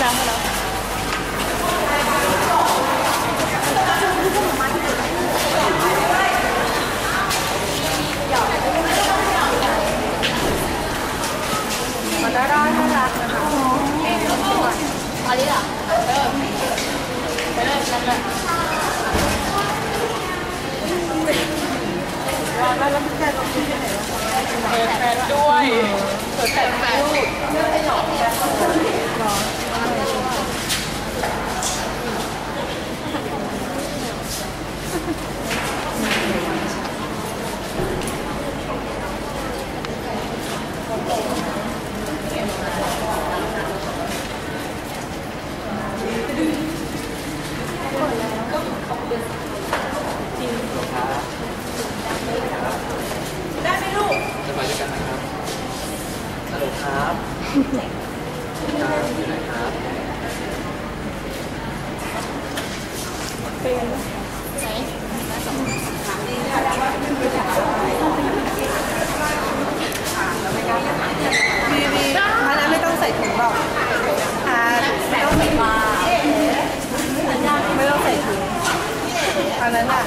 แาด้วมันก็ได้ารักมันอะแล้วยล้วมันแค่ตไหเปิยเปิดแฟนด้วย ครับครับอยู่ไหนครับเป็นไหนสองสามนี่ค่ะดีดีอันนั้นไม่ต้องใส่ถุงหรอกค่ะไม่ต้องใส่มาไม่ต้องใส่ถุงอันนั้นอะ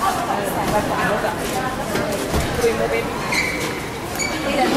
ใส่กระเป๋าแบบคุยโมเป็นตีแต่โท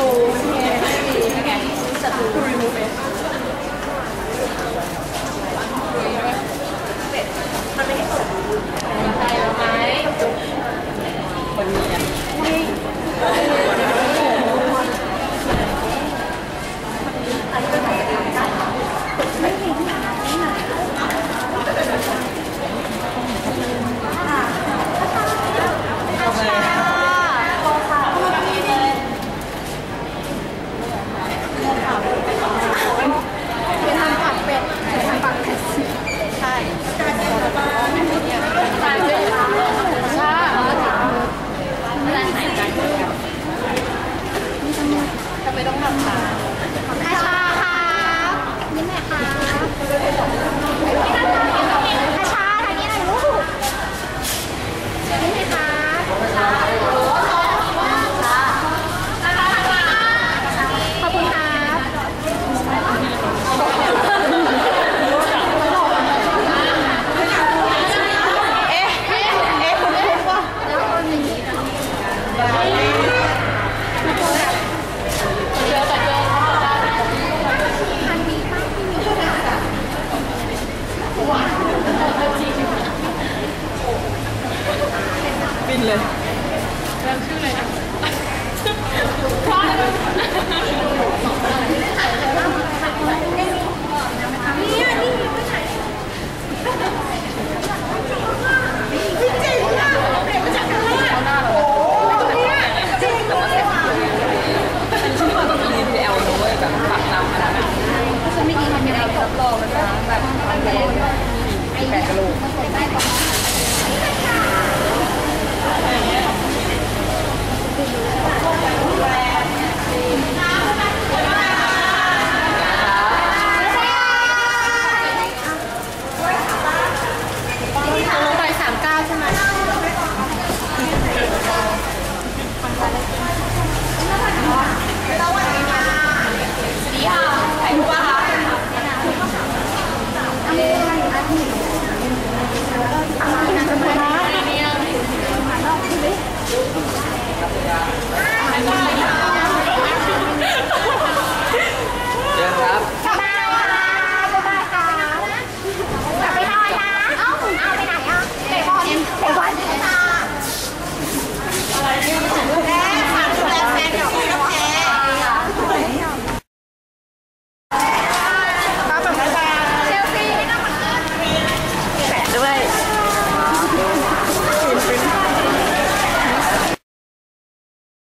Teşekkürler.